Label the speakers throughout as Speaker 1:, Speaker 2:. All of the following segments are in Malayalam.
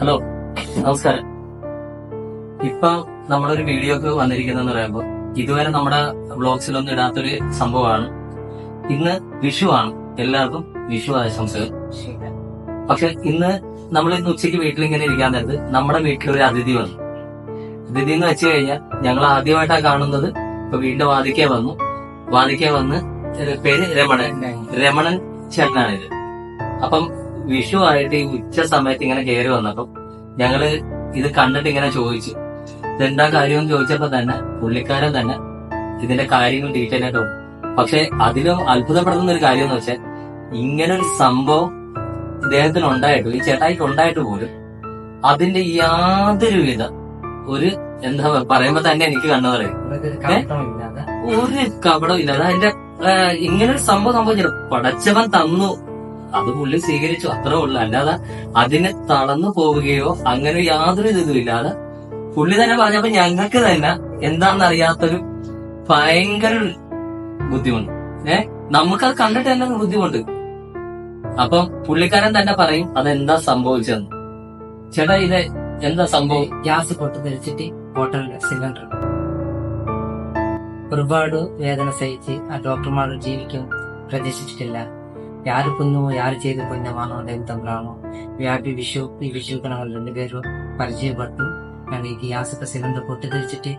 Speaker 1: ഹലോ നമസ്കാരം. ഇപ്പൊ നമ്മളൊരു വീഡിയോക്ക് വന്നിരിക്കുന്നതെന്ന് പറയുമ്പോ ഇതുവരെ നമ്മുടെ വ്ളോഗ്സിലൊന്നും ഇടാത്തൊരു സംഭവമാണ്. ഇന്ന് വിഷു ആണ്. എല്ലാവർക്കും വിഷു ആശംസകൾ. പക്ഷെ ഇന്ന് നമ്മൾ ഇന്ന് ഉച്ചയ്ക്ക് വീട്ടിലിങ്ങനെ ഇരിക്കാൻ നേരത്ത് നമ്മുടെ വീട്ടിൽ ഒരു അതിഥി വന്നു. അതിഥി എന്ന് വെച്ച് കഴിഞ്ഞാൽ ഞങ്ങൾ ആദ്യമായിട്ടാണ് കാണുന്നത് ഇപ്പൊ വീടിന്റെ വാതിക്കേ വന്നു. വാദിക്കേ വന്ന് പേര് രമണൻ. രമണൻ ചേട്ടനാണിത്. അപ്പം വിഷു ആയിട്ട് ഈ ഉച്ച സമയത്ത് ഇങ്ങനെ കയറി വന്നപ്പോ ഞങ്ങൾ ഇത് കണ്ടിട്ട് ഇങ്ങനെ ചോദിച്ചു. ഇതെന്താ കാര്യം എന്ന് ചോദിച്ചപ്പോ തന്നെ പുള്ളിക്കാരൻ തന്നെ ഇതിന്റെ കാര്യങ്ങൾ ഡീറ്റെയിൽ ആയിട്ട്. പക്ഷെ അതിലും അത്ഭുതപ്പെടുത്തുന്ന ഒരു കാര്യം എന്ന് വെച്ചാൽ ഇങ്ങനെ ഒരു സംഭവം ഇദ്ദേഹത്തിന് ഉണ്ടായിട്ട് ഈ ചേട്ടായിക്ക് ഉണ്ടായിട്ട് പോലും അതിന്റെ യാതൊരു വിധ ഒരു എന്താ പറയുമ്പോ തന്നെ എനിക്ക് കണ്ണു പറയും ഒരു കപടം ഇല്ല അതിന്റെ ഇങ്ങനെ ഒരു സംഭവം സംഭവിച്ചില്ല പടച്ചവൻ തന്നു അത് പുള്ളി സ്വീകരിച്ചു അത്രേ ഉള്ളു. അല്ലാതെ അതിനെ തളർന്നു പോവുകയോ അങ്ങനെ യാതൊരു ഇതും ഇല്ലാതെ പുള്ളി തന്നെ പറഞ്ഞപ്പോ ഞങ്ങൾക്ക് തന്നെ എന്താണെന്ന് അറിയാത്തൊരു ഭയങ്കര ബുദ്ധിമുട്ട്. ഏ? നമുക്കത് കണ്ടിട്ട് തന്നെ ബുദ്ധിമുട്ട്. അപ്പം പുള്ളിക്കാരൻ തന്നെ പറയും അതെന്താ സംഭവിച്ചെന്ന് ചേട്ടാ ഇത് എന്താ സംഭവം?
Speaker 2: ഗ്യാസ് പൊട്ടിത്തെറിച്ചിട്ട് ഹോട്ടലിലെ സിലിണ്ടർ. ഒരുപാട് വേദന സഹിച്ച് ആ ഡോക്ടർമാർ ജീവിക്കും പ്രതീക്ഷിച്ചിട്ടില്ല. யாரு புண்ணியமோ யாரு செய்த புண்ணியமானோ தெய்வம் தம்பரானோ வியாபி விஷுவுக்கு விஷுவுக்கு நாங்கள் ரெண்டு பேரும் പരിചയപ്പെട്ടു ഞങ്ങൾക്ക് ഗ്യാസൊക്കെ സിലിണ്ടർ പൊട്ടിത്തെറിച്ചിട്ട്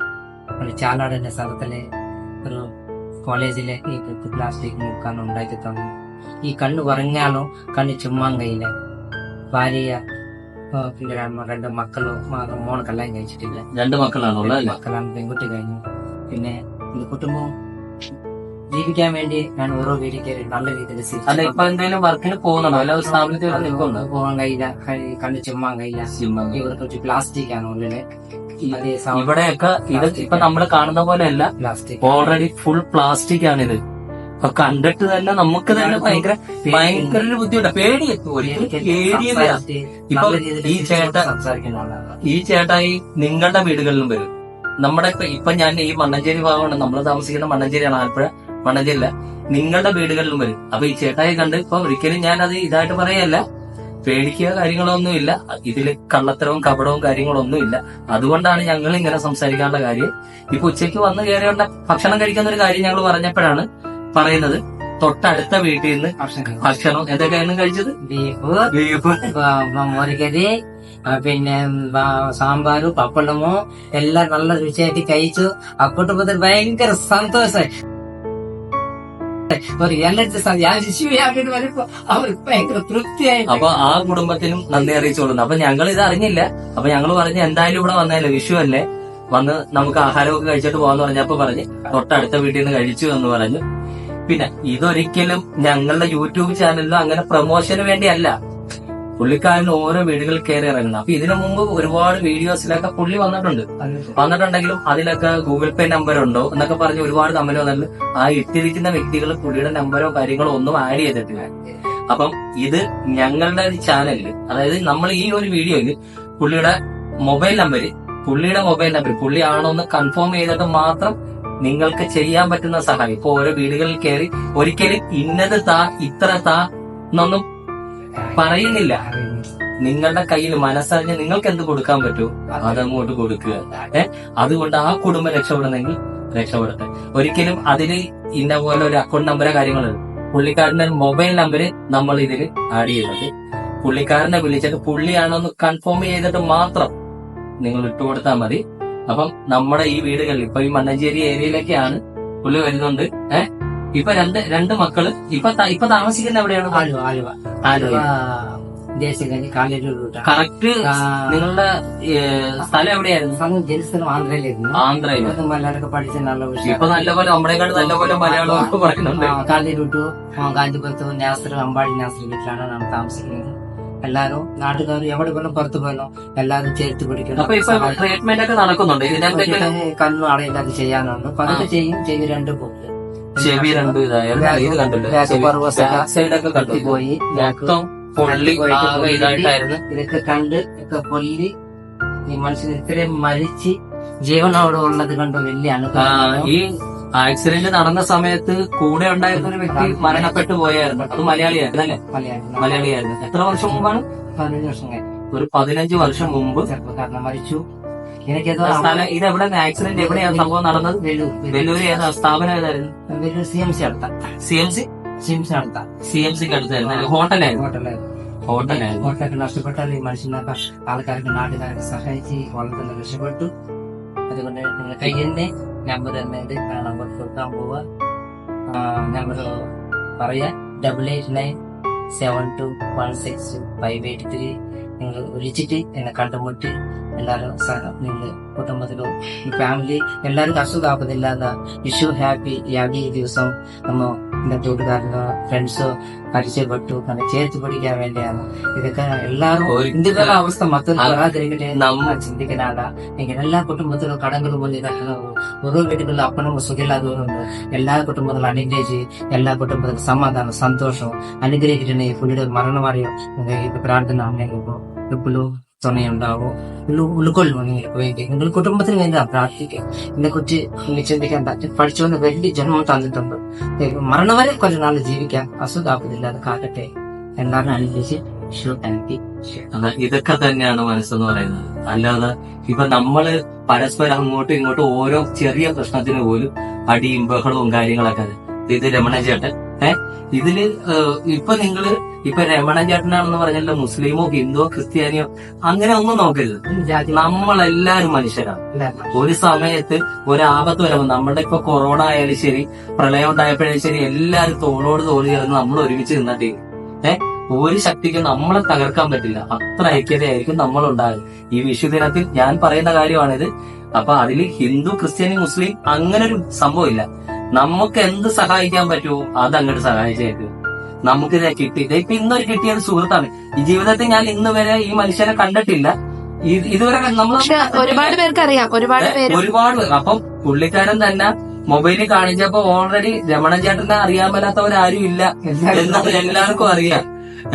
Speaker 2: ഞങ്ങൾ ചാലാട് എന്ന സ്ഥലത്തിലെ ഒരു കോളേജിലെ ഈ ഫിഫ്ത്ത് ക്ലാസ്സിലേക്ക് നോക്കാൻ ഉണ്ടാക്കി തന്നു ഈ കണ്ണ് കുറഞ്ഞാലോ കണ്ണ് ചുമ്മാൻ കയ്യില്ല ഭാര്യ രണ്ട് മക്കളും മോൾ കല്യാണം കഴിച്ചിട്ടില്ല
Speaker 1: രണ്ട് മക്കളാണ്
Speaker 2: മക്കളാണ് പെൺകുട്ടി കഴിഞ്ഞു പിന്നെ കുടുംബം ജീവിക്കാൻ വേണ്ടി ഞാൻ ഓരോ വീട്ടിൽ കയറി നല്ല രീതിയിൽ
Speaker 1: അല്ല ഇപ്പൊ എന്തെങ്കിലും വർക്കിന് പോകുന്നുണ്ടോ? അല്ല ഒരു സ്ഥാപനത്തിൽ നിൽക്കുന്നുണ്ടോ?
Speaker 2: പോകാൻ കഴിയില്ല. കണ്ണ് ചുമ്മാൻ കഴിയില്ല. ഇവിടെ കുറച്ച് പ്ലാസ്റ്റിക് ആണ് ഉള്ളിൽ.
Speaker 1: ഇവിടെയൊക്കെ ഇത് ഇപ്പൊ നമ്മൾ കാണുന്ന പോലെയല്ല.
Speaker 2: പ്ലാസ്റ്റിക്
Speaker 1: ഓൾറെഡി ഫുൾ പ്ലാസ്റ്റിക് ആണ് ഇത് അപ്പൊ കണ്ടിട്ട് തന്നെ നമുക്ക് തന്നെ ഭയങ്കര ഭയങ്കര ഒരു ബുദ്ധിമുട്ടാണ് പേടി പേടിയില്ല ഇപ്പൊ ഈ ചേട്ട ഈ ചേട്ടായി നിങ്ങളുടെ വീടുകളിലും വരും. നമ്മുടെ ഇപ്പൊ ഇപ്പൊ ഞാൻ ഈ മണ്ണഞ്ചേരി ഭാഗമാണ്. നമ്മൾ താമസിക്കുന്ന മണ്ണഞ്ചേരിയാണ്. ആലപ്പുഴ മണ്ണഞ്ചേരിയില്ല. നിങ്ങളുടെ വീടുകളിലും വരും. അപ്പൊ ഈ ചേട്ടായി കണ്ട് ഇപ്പൊ ഒരിക്കലും ഞാൻ അത് ഇതായിട്ട് പറയല്ല. പേടിക്കുക കാര്യങ്ങളൊന്നുമില്ല. ഇതിൽ കള്ളത്തരവും കപടവും കാര്യങ്ങളൊന്നും ഇല്ല അതുകൊണ്ടാണ് ഞങ്ങൾ ഇങ്ങനെ സംസാരിക്കാനുള്ള കാര്യം. ഇപ്പൊ ഉച്ചയ്ക്ക് വന്ന് കയറിയുള്ള ഭക്ഷണം കഴിക്കുന്ന ഒരു കാര്യം ഞങ്ങൾ പറഞ്ഞപ്പോഴാണ് പറയുന്നത്. തൊട്ടടുത്ത വീട്ടിൽ നിന്ന് ഭക്ഷണം എന്തൊക്കെയാണ് കഴിച്ചത്?
Speaker 2: ബീഫ്.
Speaker 1: ബീഫ്.
Speaker 2: മുരകരി പിന്നെ സാമ്പാറും പപ്പടമോ എല്ലാം നല്ല രുചിയായിട്ട് കഴിച്ചു. ആ കുടുംബത്തിൽ ഭയങ്കര സന്തോഷമായി ഒരു ഞാൻ വരുമ്പോ അവർ ഭയങ്കര തൃപ്തിയായി.
Speaker 1: അപ്പൊ ആ കുടുംബത്തിനും നന്ദി അറിയിച്ചോളുന്നു അപ്പൊ ഞങ്ങൾ ഇത് അറിഞ്ഞില്ല. അപ്പൊ ഞങ്ങൾ പറഞ്ഞു എന്തായാലും ഇവിടെ വന്നതല്ലേ വിഷു അല്ലേ? വന്ന് നമുക്ക് ആഹാരമൊക്കെ കഴിച്ചിട്ട് പോകാന്ന് പറഞ്ഞപ്പോ പറഞ്ഞ് തൊട്ടടുത്ത വീട്ടിൽ നിന്ന് കഴിച്ചു എന്ന് പറഞ്ഞു. പിന്നെ ഇതൊരിക്കലും ഞങ്ങളുടെ യൂട്യൂബ് ചാനലിലോ അങ്ങനെ പ്രൊമോഷന് വേണ്ടിയല്ല. പുള്ളിക്കാരൻ ഓരോ വീടുകളിൽ കയറി ഇറങ്ങുന്നത് അപ്പൊ ഇതിനു മുമ്പ് ഒരുപാട് വീഡിയോസിലൊക്കെ പുള്ളി വന്നിട്ടുണ്ട്. വന്നിട്ടുണ്ടെങ്കിലും അതിലൊക്കെ ഗൂഗിൾ പേ നമ്പർ ഉണ്ടോ എന്നൊക്കെ പറഞ്ഞ് ഒരുപാട് തമ്മിൽ നല്ല ആ ഇട്ടിരിക്കുന്ന വ്യക്തികൾ പുള്ളിയുടെ നമ്പറോ കാര്യങ്ങളോ ഒന്നും ആഡ് ചെയ്തിട്ടില്ല. അപ്പം ഇത് ഞങ്ങളുടെ ഒരു ചാനലിൽ അതായത് നമ്മൾ ഈ ഒരു വീഡിയോയിൽ പുള്ളിയുടെ മൊബൈൽ നമ്പര് പുള്ളിയുടെ മൊബൈൽ നമ്പർ പുള്ളി ആണോ എന്ന് കൺഫേം ചെയ്തിട്ട് മാത്രം നിങ്ങൾക്ക് ചെയ്യാൻ പറ്റുന്ന സഹായം. ഇപ്പൊ ഓരോ വീടുകളിൽ കയറി ഒരിക്കലും ഇന്നത് താ ഇത്ര താ എന്നൊന്നും പറയുന്നില്ല. നിങ്ങളുടെ കയ്യിൽ മനസ്സറിഞ്ഞ് നിങ്ങൾക്ക് എന്ത് കൊടുക്കാൻ പറ്റൂ? അതങ്ങോട്ട് കൊടുക്കുക. ഏഹ് അതുകൊണ്ട് ആ കുടുംബം രക്ഷപ്പെടണമെങ്കിൽ രക്ഷപ്പെടട്ടെ. ഒരിക്കലും അതിന് ഇന്ന പോലെ ഒരു അക്കൗണ്ട് നമ്പറോ കാര്യങ്ങളോ. ഇല്ല. പുള്ളിക്കാരന്റെ മൊബൈൽ നമ്പര് നമ്മൾ ഇതിൽ ആഡ് ചെയ്യുന്നത്. പുള്ളിക്കാരനെ വിളിച്ചിട്ട് പുള്ളിയാണോന്ന് കൺഫേം ചെയ്തിട്ട് മാത്രം നിങ്ങൾ ഇട്ടുകൊടുത്താൽ മതി. അപ്പം നമ്മുടെ ഈ വീടുകളിൽ ഇപ്പൊ ഈ മണ്ണഞ്ചേരി ഏരിയയിലൊക്കെയാണ് പുള്ളി വരുന്നുണ്ട്. ഏഹ് ഇപ്പൊ രണ്ട് രണ്ട് മക്കൾ ഇപ്പൊ ഇപ്പൊ താമസിക്കുന്ന എവിടെയാണ്
Speaker 2: ആലുവ ആലുവ.
Speaker 1: ആലുവ. കറക്റ്റ് നിങ്ങളുടെ സ്ഥലം എവിടെയായിരുന്നു?
Speaker 2: ജനിസ്ഥലം ആന്ധ്രയിലായിരുന്നു.
Speaker 1: ആന്ധ്രയിൽ.
Speaker 2: മലയാളമൊക്കെ പഠിച്ച നല്ല
Speaker 1: ഇപ്പൊ നല്ലപോലെ നമ്മളെക്കാട് നല്ലപോലെ മലയാളം പറയുന്നുണ്ട്.
Speaker 2: കാലിരുട്ടു കാഞ്ചിപുരത്ത് നാസർ അമ്പാടി നാസർ വീട്ടിലാണ് നാം താമസിക്കുന്നത്. എല്ലാരും നാട്ടുകാർ എവിടെ പോലും പുറത്തു പോയാലും എല്ലാരും ചേർത്ത് പിടിക്കണം.
Speaker 1: ട്രീറ്റ്മെന്റ് ഒക്കെ നടക്കുന്നുണ്ട്.
Speaker 2: കണ്ണു അടയില്ലാതെ ചെയ്യാനുണ്ട് അപ്പൊ അതൊക്കെ ചെയ്യും. ചെവി രണ്ട് പോകും
Speaker 1: ചെവി രണ്ടും ഇതായാലും ഇത്. കണ്ടില്ല?
Speaker 2: ബാക്ക്
Speaker 1: പർവസം സൈഡ് ഒക്കെ കണ്ടു
Speaker 2: പോയി
Speaker 1: പൊള്ളി ഇതായിട്ടായിരുന്നു.
Speaker 2: ഇതൊക്കെ കണ്ട് ഒക്കെ പൊള്ളി ഈ മനുഷ്യൻ ഇത്രയും മരിച്ച് ജീവനോടെ ഉള്ളത് കണ്ട്? വലിയ അനുഭവം.
Speaker 1: ഈ ആക്സിഡന്റ് നടന്ന സമയത്ത് കൂടെ ഉണ്ടായിരുന്ന ഒരു വ്യക്തി മരണപ്പെട്ടു പോയായിരുന്നു. അത് മലയാളിയായിരുന്നു അല്ലേ?
Speaker 2: മലയാളം
Speaker 1: മലയാളിയായിരുന്നു. എത്ര വർഷം മുമ്പാണ്?
Speaker 2: പതിനഞ്ച് വർഷം കഴിഞ്ഞു.
Speaker 1: ഒരു പതിനഞ്ച് വർഷം മുമ്പ്.
Speaker 2: ചെറുപ്പക്കാരനെ മരിച്ചു. എനിക്കത്
Speaker 1: സ്ഥലം ഇത് എവിടെ ആക്സിഡന്റ് എവിടെയാണ് സംഭവം നടന്നത്?
Speaker 2: വെല്ലൂർ.
Speaker 1: വെല്ലൂർ ഏതാ? സ്ഥാപനം ഏതായിരുന്നു?
Speaker 2: വെല്ലൂർ സി എം സി അടുത്ത.
Speaker 1: C M C?
Speaker 2: C M C അടുത്ത.
Speaker 1: സി എം സിക്ക് അടുത്തായിരുന്നു ഹോട്ടലായിരുന്നു.
Speaker 2: ഹോട്ടലായിരുന്നു.
Speaker 1: ഹോട്ടലായിരുന്നു.
Speaker 2: ഹോട്ടലൊക്കെ നഷ്ടപ്പെട്ടാൽ ഈ മനുഷ്യനൊക്കെ ആൾക്കാർക്ക് നാട്ടുകാരൊക്കെ സഹായിച്ച് വളരെ രക്ഷപ്പെട്ടു. അതുകൊണ്ട് നിങ്ങളുടെ കയ്യിൽ തന്നെ ഇത് തന്നത് നമ്പർ കൊടുക്കാൻ പോവുക number double eight nine seven two one six five eight three നിങ്ങൾ വിളിച്ചിട്ട് എന്നെ കണ്ടുമുട്ടി എല്ലാവരും നിങ്ങൾ കുടുംബത്തിലും ഫാമിലി എല്ലാവർക്കും അസുഖമാക്കുന്നില്ലാതെ വിഷു ഹാപ്പി യാഗി ദിവസം നമ്മ എന്റെ കൂട്ടുകാരനോ ഫ്രണ്ട്സോ പരിചയപ്പെട്ടു അങ്ങനെ ചേർത്ത് പിടിക്കാൻ വേണ്ടിയാണ്. ഇതൊക്കെ എല്ലാവരും
Speaker 1: ഒരു-
Speaker 2: ഇന്ത്യയുടെ അവസ്ഥ മൊത്തം
Speaker 1: അത്
Speaker 2: വരാതിരിക്കട്ടെ
Speaker 1: നമ്മ
Speaker 2: ചിന്തിക്കാനാട എങ്ങനെ എല്ലാ കുടുംബത്തിലും കടങ്ങൾ മുന്നിൽ കട്ടണം ഓരോ വീടുകളിലും അപ്പനും സുഖമില്ലാത്തവരുണ്ട് എല്ലാ കുടുംബത്തിലും അനുഗ്രഹിച്ച് എല്ലാ കുടുംബത്തിലും സമാധാനം സന്തോഷം അനുഗ്രഹിച്ചിട്ടുണ്ട് ഈ പുള്ളിയുടെ മരണമറിയോ ഇത് പ്രാർത്ഥന അമ്മയ്ക്കിപ്പോ എപ്പോഴും തുണയുണ്ടാവോ ഉൾക്കൊള്ളുമോ നിങ്ങൾക്ക് വേണ്ടി നിങ്ങൾ കുടുംബത്തിന് വേണ്ടി പ്രാർത്ഥിക്കുക എന്നെ കുറിച്ച് നിങ്ങൾ ചിന്തിക്കാൻ പഠിച്ചു പഠിച്ചുകൊണ്ട് വലിയ ജന്മം തന്നിട്ടുണ്ട്. മരണം വരെ നാൾ ജീവിക്കാൻ അസുഖാക്കുന്നില്ലാതെ കാക്കട്ടെ. എല്ലാവരും
Speaker 1: അനുഭവിച്ച് ഇതൊക്കെ തന്നെയാണ് മനസ്സെന്ന് പറയുന്നത്. അല്ലാതെ ഇപ്പൊ നമ്മൾ പരസ്പരം അങ്ങോട്ടും ഇങ്ങോട്ടും ഓരോ ചെറിയ പ്രശ്നത്തിന് പോലും അടിയും ബഹളവും കാര്യങ്ങളൊക്കെ ഇത് രമണ ചേട്ടൻ ഇതിൽ ഇപ്പൊ നിങ്ങൾ ഇപ്പൊ രമണൻ ചേട്ടനാണെന്ന് പറഞ്ഞല്ലോ മുസ്ലിമോ ഹിന്ദുവോ ക്രിസ്ത്യാനിയോ അങ്ങനെ ഒന്നും നോക്കരുത്. നമ്മളെല്ലാരും മനുഷ്യരാണ്. ഒരു സമയത്ത് ഒരാപത്ത് വരുമ്പോൾ നമ്മുടെ ഇപ്പൊ കൊറോണ ആയാലും ശരി പ്രളയം ഉണ്ടായപ്പോഴും ശരി എല്ലാരും തോളോട് തോളി ചേർന്ന് നമ്മൾ ഒരുമിച്ച് നിന്നിട്ട് ഏഹ് ഒരു ശക്തിക്ക് നമ്മളെ തകർക്കാൻ പറ്റില്ല. അത്ര ഐക്യതയായിരിക്കും നമ്മൾ ഉണ്ടാകുക ഈ വിഷു ദിനത്തിൽ ഞാൻ പറയുന്ന കാര്യമാണിത്. അപ്പൊ അതിൽ ഹിന്ദു ക്രിസ്ത്യാനി മുസ്ലിം അങ്ങനെ ഒരു സംഭവമില്ല നമുക്ക് എന്ത് സഹായിക്കാൻ പറ്റുമോ അത് അങ്ങോട്ട് സഹായിച്ചേക്ക്. നമുക്ക് ഇത് കിട്ടി ഇപ്പൊ ഇന്നൊരു കിട്ടിയത് സുഹൃത്താണ്. ഈ ജീവിതത്തിൽ ഞാൻ ഇന്ന് വരെ ഈ മനുഷ്യനെ കണ്ടിട്ടില്ല. ഇതുവരെ നമ്മൾ
Speaker 3: ഒരുപാട് പേർക്ക് അറിയാം. ഒരുപാട്
Speaker 1: ഒരുപാട്. അപ്പം പുള്ളിക്കാരൻ തന്നെ മൊബൈലിൽ കാണിച്ചപ്പോ ഓൾറെഡി രമണൻ ചേട്ടനെ അറിയാൻ മേലാത്തവരാരും ഇല്ല എല്ലാവർക്കും അറിയാം.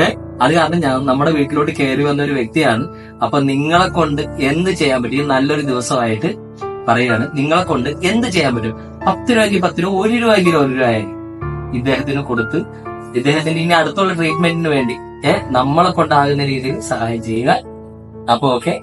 Speaker 1: ഏഹ് അത് കാരണം ഞാൻ നമ്മുടെ വീട്ടിലോട്ട് കയറി വന്ന ഒരു വ്യക്തിയാണ്. അപ്പൊ നിങ്ങളെ കൊണ്ട് എന്ത് ചെയ്യാൻ പറ്റും? നല്ലൊരു ദിവസമായിട്ട് പറയുകയാണ് നിങ്ങളെ കൊണ്ട് എന്ത് ചെയ്യാൻ പറ്റും? പത്ത് രൂപയ്ക്ക് പത്ത് രൂപ ഒരു രൂപയ്ക്ക് ഒരു രൂപയായി ഇദ്ദേഹത്തിന് കൊടുത്ത് ഇദ്ദേഹത്തിന്റെ ഇനി അടുത്തുള്ള ട്രീറ്റ്മെന്റിന് വേണ്ടി ഏഹ് നമ്മളെ കൊണ്ടാകുന്ന രീതിയിൽ സഹായം ചെയ്യുക. അപ്പൊ ഓക്കെ